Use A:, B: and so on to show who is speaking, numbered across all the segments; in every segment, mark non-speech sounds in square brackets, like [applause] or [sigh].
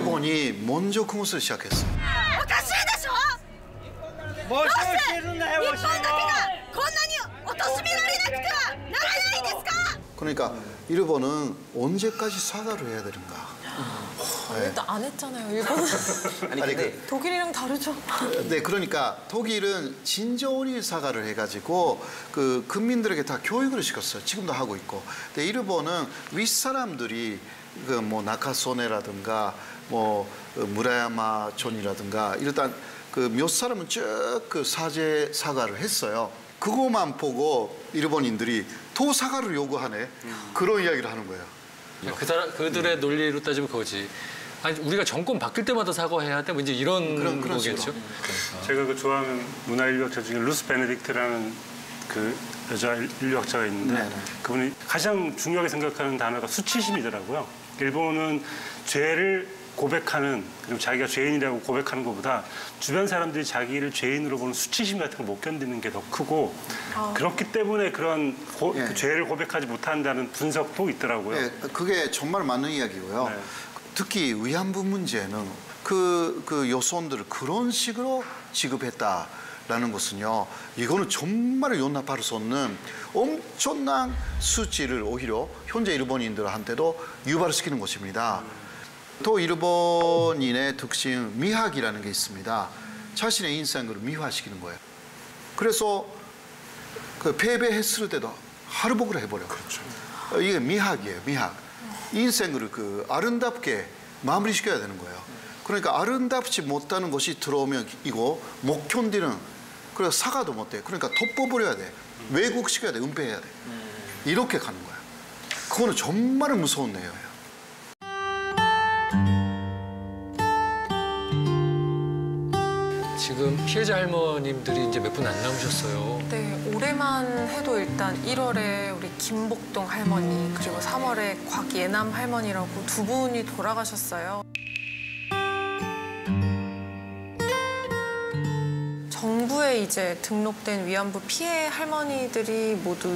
A: 일본이 먼저 그것을 시작했어요.
B: おかしいでしょ
C: 募
B: どうして
C: 集してるんだよ募集
B: 日本だけが
C: を
B: こんなに貶められなくてはならないんですか
A: 그러니까 일본은 언제까지 사과를 해야 되는가?
D: 일단 안 했잖아요. 일본은 [laughs]
A: 아니 그
D: 독일이랑 다르죠.
A: 네, 그러니까 독일은 진저리 사과를 해가지고 그 국민들에게 다 교육을 시켰어요. 지금도 하고 있고. 근데 일본은 윗사람들이 그뭐 나카소네라든가 뭐 어, 무라야마촌이라든가 일단 그 몇 사람은 쭉 그 사죄 사과를 했어요. 그거만 보고 일본인들이 더 사과를 요구하네. 그런 이야기를 하는 거예요.
E: 그 사람 그들의 논리로 따지면 그거지. 아니 우리가 정권 바뀔 때마다 사과해야 돼. 뭐 이제 이런
A: 그런- 그런
E: 거겠죠.
A: 식으로.
F: 제가 그 좋아하는 문화 인류학자 중에 루스 베네딕트라는 그 여자 인류학자가 있는데
A: 네네.
F: 그분이 가장 중요하게 생각하는 단어가 수치심이더라고요. 일본은 죄를 고백하는 그리고 자기가 죄인이라고 고백하는 것보다 주변 사람들이 자기를 죄인으로 보는 수치심 같은 걸못 견디는 게 더 크고 그렇기 때문에 그런 고-
A: 예.
F: 그 죄를 고백하지 못한다는 분석도 있더라고요.
A: 네, 그게 정말 맞는 이야기고요.
F: 네.
A: 특히 위안부 문제는 그, 그 여성들을 그런 식으로 지급했다 라는 것은요, 이거는 정말 용납할 수 없는 엄청난 수치를 오히려 현재 일본인들한테도 유발시키는 것입니다. 또 일본인의 특징 미학이라는 게 있습니다. 자신의 인생을 미화시키는 거예요. 그래서 그 패배했을 때도 하루복으로 해버려. 그렇죠. 이게 미학이에요, 미학. 인생을 그 아름답게 마무리시켜야 되는 거예요. 그러니까 아름답지 못하는 것이 들어오면 이거 못 견디는 그래서 사과도 못해. 그러니까 덮어버려야 돼. 왜곡시켜야 돼. 은폐해야 돼. 이렇게 가는 거야. 그거는 정말 무서운 내용이에요.
E: 지금 피해자 할머님들이 이제 몇 분 안 남으셨어요.
D: 네, 올해만 해도 일단 1월에 우리 김복동 할머니 그리고 3월에 곽예남 할머니라고 두 분이 돌아가셨어요. 정부에 이제 등록된 위안부 피해 할머니들이 모두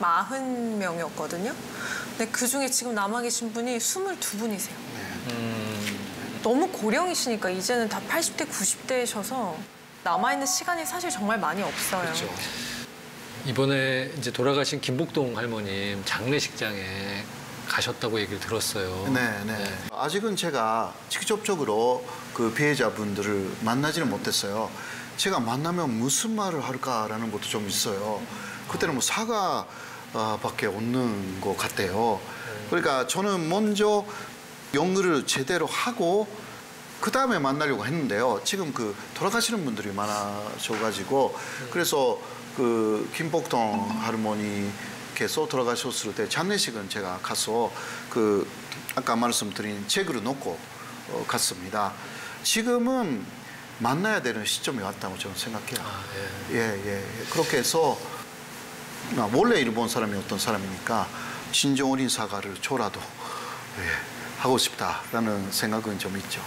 D: 240명이었거든요. 근데 그 중에 지금 남아 계신 분이 22분이세요. 너무 고령이시니까 이제는 다 80대, 90대셔서 남아있는 시간이 사실 정말 많이 없어요.
A: 그렇죠.
E: 이번에 이제 돌아가신 김복동 할머님 장례식장에 가셨다고 얘기를 들었어요.
A: 네, 네. 아직은 제가 직접적으로 그 피해자분들을 만나지는 못했어요. 제가 만나면 무슨 말을 할까라는 것도 좀 있어요. 그때는 뭐 사과 밖에 없는 것 같아요. 그러니까 저는 먼저 연구를 제대로 하고 그 다음에 만나려고 했는데요. 지금 그 돌아가시는 분들이 많아져가지고 그래서 그 김복동 할머니께서 돌아가셨을 때 장례식은 제가 가서 그 아까 말씀드린 책을 놓고 어, 갔습니다. 지금은 만나야 되는 시점이 왔다고 저는 생각해요. 예, 예, 예. 그렇게 해서 아, 원래 일본 사람이 어떤 사람이니까 진정 어린 사과를 줘라도 예, 하고 싶다라는 생각은 좀 있죠.